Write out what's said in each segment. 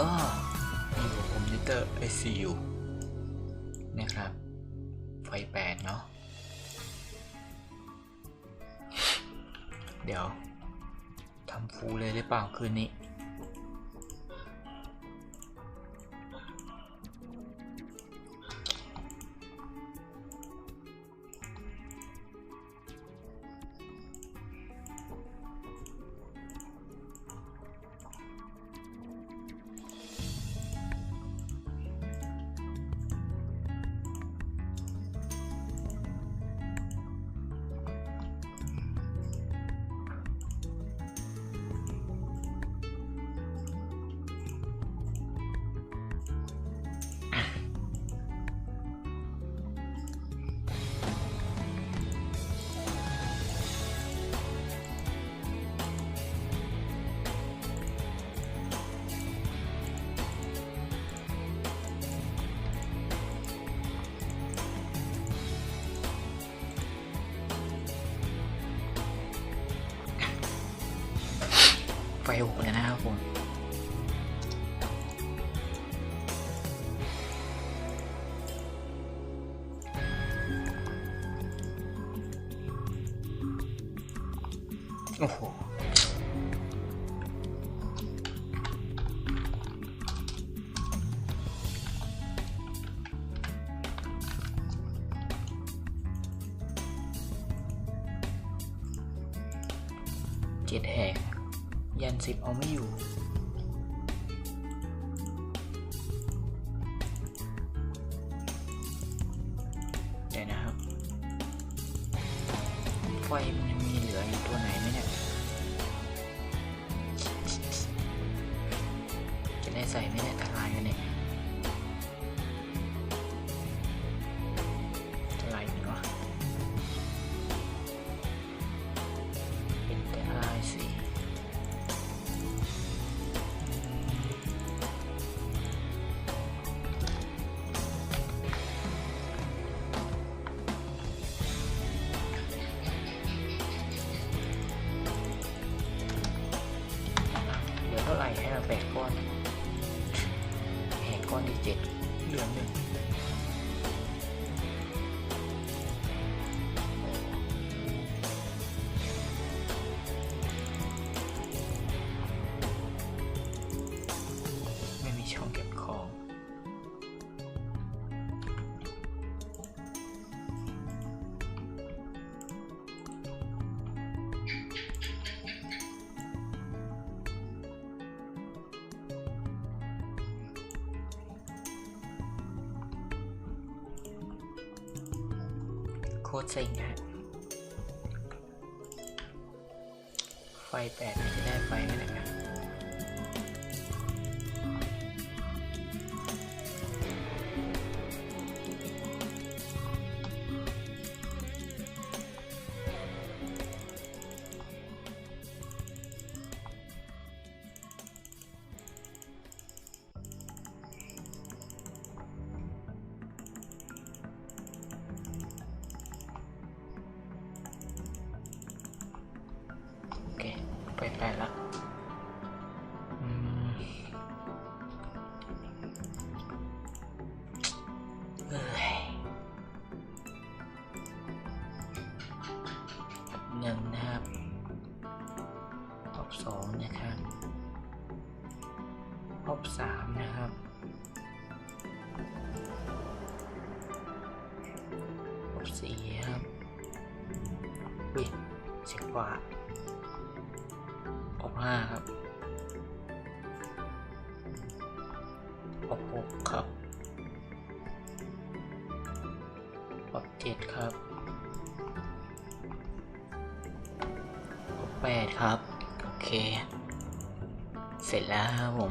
ก็อยู่กับผมพิวเตอร์ ICU นะครับ ไฟแปดเนาะ เดี๋ยวทำฟูเลยหรือเปล่าคืนนี้ ไฟหกเลยนะครับผมโอ้โหเจ็ดแหก ยันสิบเอาไม่อยู่ แหกก้อน คตรเซ็งฮะไฟแปดมันจะได้ไฟไหมนะครับ หนึ่งนะครับรอบสองนะครับรอบสามนะครับรอบสี่ครับอุ้ยเสียงกว่าอบห้าครับอบหกครับ รอบเจ็ดครับรอบแปดครับ โอเค เสร็จแล้วครับผม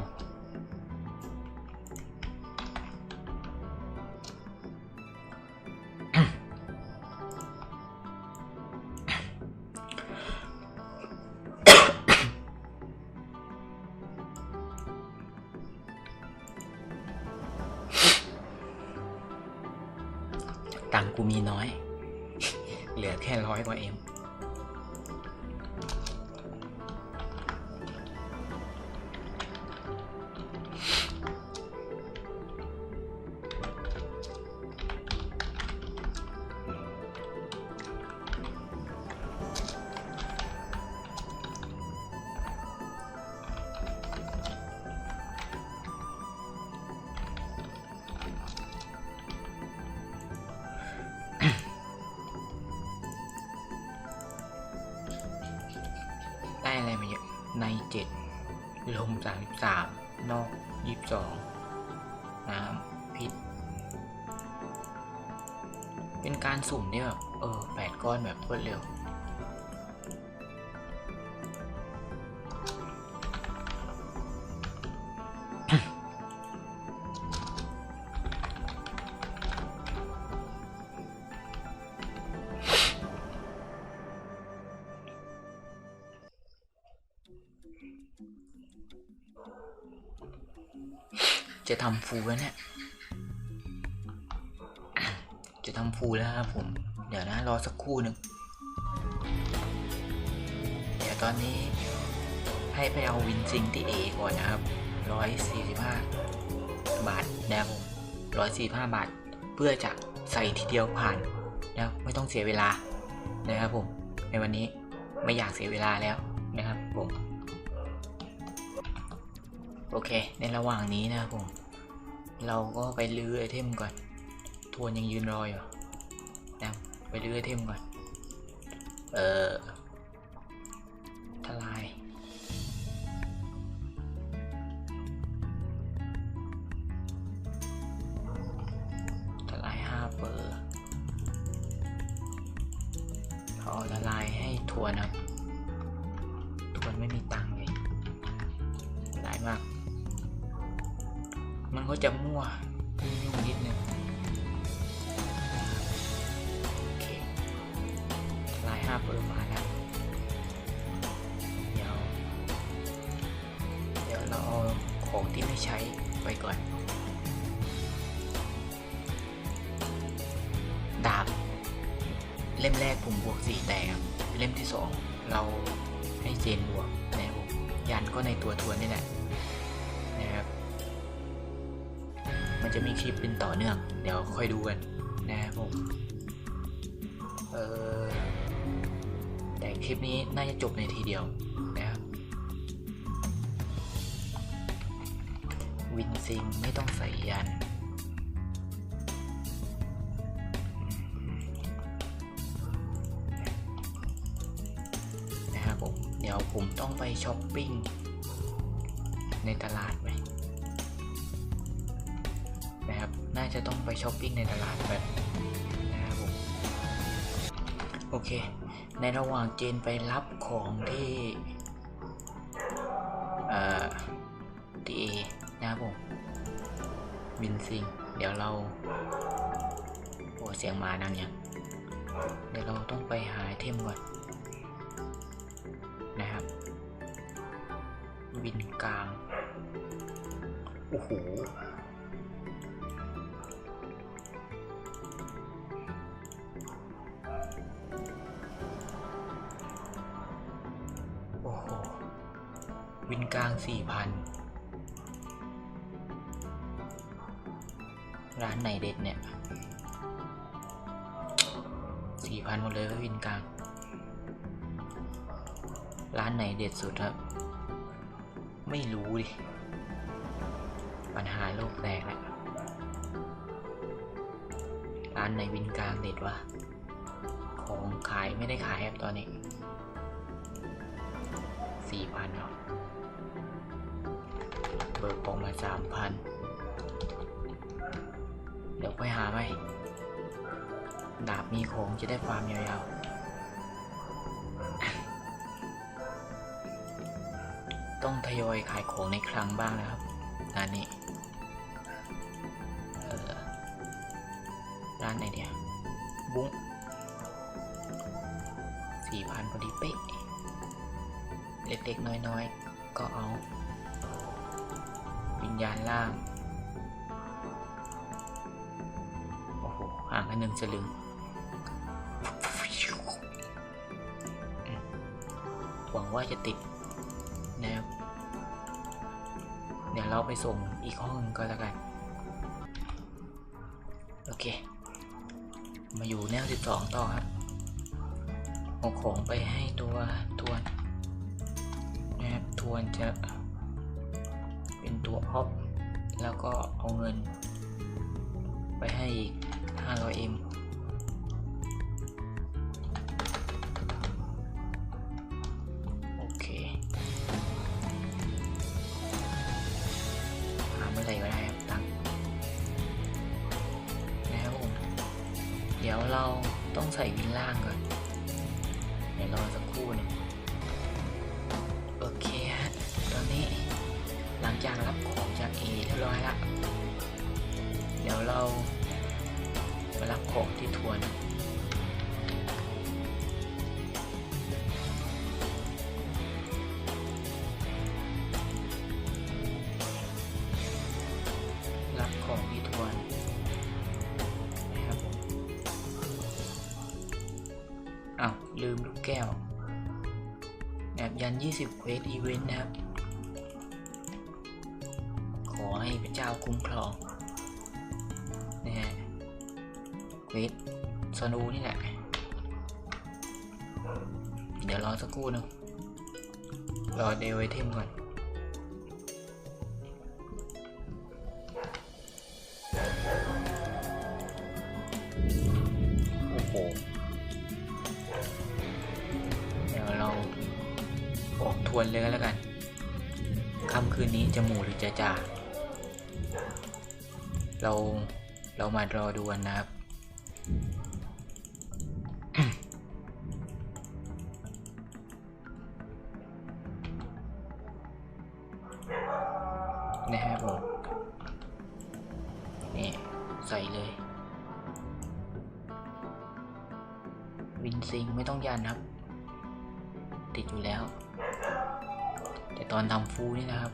ตังกูมีน้อย เหลือแค่ร้อยกว่าเอ็ม มสามสิบสามนอกยี่สิบสองน้ำพิษ เป็นการสุ่มเนี่ยแบบเออแปดก้อนแบบรวดเร็ว จะทำฟูแล้วเนี่ย จะทำฟูแล้วครับผม เดี๋ยวนะรอสักครู่หนึ่ง เดี๋ยวตอนนี้ให้ไปเอาวินซิงที่เอก่อนนะครับร้อยสี่สิบห้าบาทนะครับผมร้อยสี่ห้าบาท เพื่อจะใส่ทีเดียวผ่านนะครับไม่ต้องเสียเวลานะครับผม ในวันนี้ไม่อยากเสียเวลาแล้วนะครับผม โอเค ในระหว่างนี้นะผม เราก็ไปลื้อไอเทมก่อน ทวนยังยืนรออยู่นะไปลื้อไอเทมก่อน เอ่อทลาย ทลายห้าเปอร์เอาละลายให้ทวนครับทวนไม่มีตัง ก็จะมั่วยุ่งนิดนึงโอเคลายห้าปร์มาแล้วเดี๋ยวเดี๋ยวเราเอาของที่ไม่ใช้ไปก่อน ดาบ เล่มแรกผมบวกสีแต่เล่มที่สองเราให้เจนบวกนะครับยันก็ในตัวทวนนี่แหละ มันจะมีคลิปเป็นต่อเนื่อง เดี๋ยวค่อยดูกันนะครับผมเออแต่คลิปนี้น่าจะจบในทีเดียวนะครับวินซิงไม่ต้องใส่ยันนะครับผมเดี๋ยวผมต้องไปช้อปปิ้งในตลาดไหม น่าจะต้องไปช้อปปิ้งในตลาดแบบนะครับผมโอเค ในระหว่างเจนไปรับของที่เอ่อที่เอนะครับผมบินซิง เดี๋ยวเราโอ้เสียงหมาดังยังเดี๋ยวเราต้องไปหาเทมก่อนนะครับวินกลาง โอ้โห วินกลางสี่พันร้านไหนเด็ดเนี่ยสี่พันหมดเลยวินกลาง ร้านไหนเด็ดสุดครับ ไม่รู้ดิ ปัญหาโลกแตกแล้วร้านไหนวินกลางเด็ดวะ ของขายไม่ได้ขายครับตอนนี้สี่พันเนาะ เบิกออกมาสามพันเดี๋ยวไปหาไหมดาบมีของจะได้ฟามยาวๆ ต้องทยอยขายของในครั้งบ้างนะครับร้านนี้ร้านไหนเดียวบุ้งสี่พันพอดีเป๊ะ เล็กๆ น้อยๆ ก็เอา ญาณล่าง โอ้โห ห่างกันหนึ่งสลึงอืมหวังว่าจะติดนะครับ เดี๋ยวเราไปส่งอีกห้องหนึ่งก็แล้วกัน โอเค มาอยู่แนวสิบสองต่อครับเอาของไปให้ตัวทวนนะครับทวนจะ แล้วก็เอาเงิน ไปให้อีก 500M จากรับของจากเอเรียบร้อยละเดี๋ยวเรามารับของที่ทวนรับของที่ทวนนะครับผมอ้าวลืมลูกแก้วแอบยัน 20 เควสอีเวนต์นะครับ พระเจ้าคุ้มครองนะฮะเควสสนูนี่แหละ เดี๋ยวรอสักครู่นึงรอเดลไอเทมก่อนโอ้โหเดี๋ยวเราออกทวนเลยแล้วกันค่ำคืนนี้จะหมู่หรือจะจ่า เราเรามารอดูกันนะครับ นะครับผม นี่ ใส่เลย วินซิงไม่ต้องยันครับ ติดอยู่แล้ว แต่ตอนทำฟูนี่นะครับ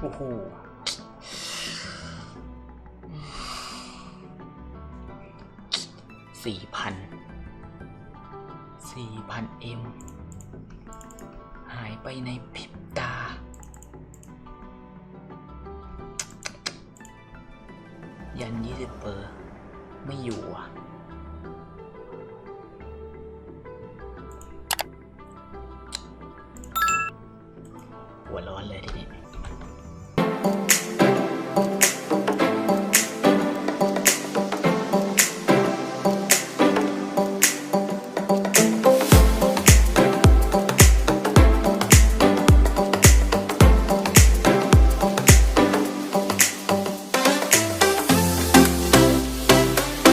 โอ้โหสี่พันสี่พันเอ็มหายไปในพริบตา ยันยี่สิบเปอร์ ไม่อยู่อะหัวร้อนเลยทีนี้